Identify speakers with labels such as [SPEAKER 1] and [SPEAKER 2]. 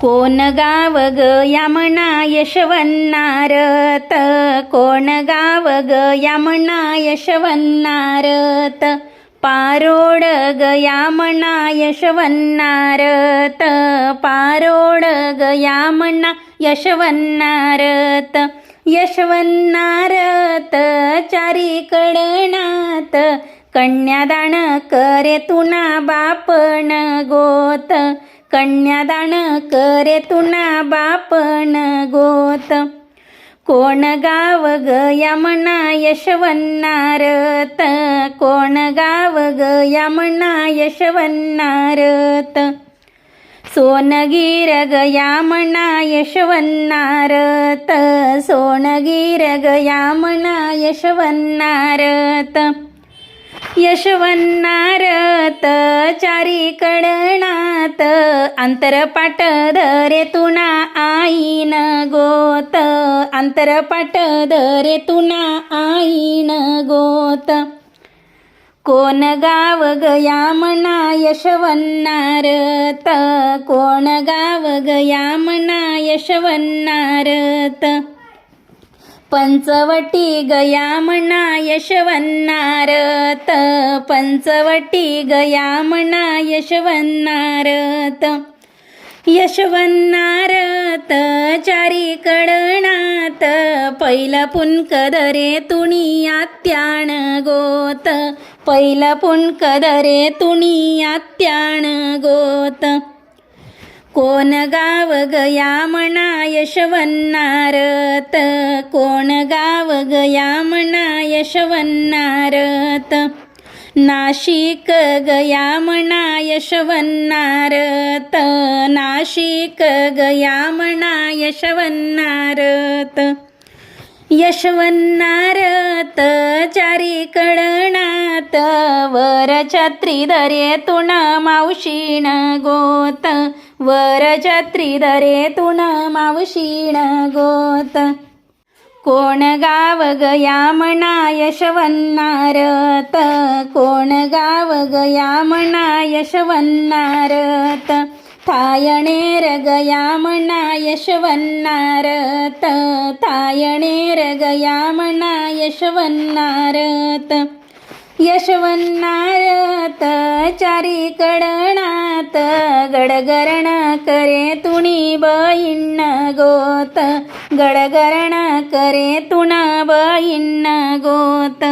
[SPEAKER 1] कोण गाव ग यामना यशवन्नारत कोण गाव ग यामना यशवन्नारत पारोड ग यामना यशवन्नारत पारोड ग यामना यशवन्नारत यशवन्नारत चारी कडणात कन्यादान करे तुना बापण गोत? कन्यादान करे तुना बापन गोत. कोण गाव ग यामना यशवन्नारत. कोण गाव ग यामना यशवन्नारत. सोनगीर ग यामना यशवन्नारत. सोनगीर ग यामना यशवन्नारत. यशवन्नारत चारी कडणात अंतरपाट धरे तुना आईन गोत अंतरपाट धरे तुना आईन गोत. कोण गाव गया मना यशवन्नारत कोण गाव गया मना यशवन्नारत. पंचवटी गया मना यशवन्नारत. पंचवटी गया मना यशवन्नारत. यशवन्नारत चारी कडणात पहिला पुनकदरे तुणी आत्याण गोत. पहिला पुनकदरे तुणी आत्याण गोत. कोण गाव गया म्हणा यशवन्नारत कोण गाव गया म्हणा यशवन्नारत नाशिक गया म्हणा यशवन्नारत नाशिक गया म्हणा यशवन्नारत यशवन्नारत चारी कडणात वर छत्री दरे तुण मावशीण गोत. वर छत्री धरे तुण मावशीण गोत. कोण गाव गया म्हणा यशवन्नारत कोण गाव गया म्हणा यशवन्नारत थायणेर गया म्हणा यशवन्नारत थायणेर गया म्हणा यशवन्नारत यशवन्नारत चारी कडणा कडणात गडगरण करे तुणी बहिण गोत गडगरण करे तुण बहिण गोत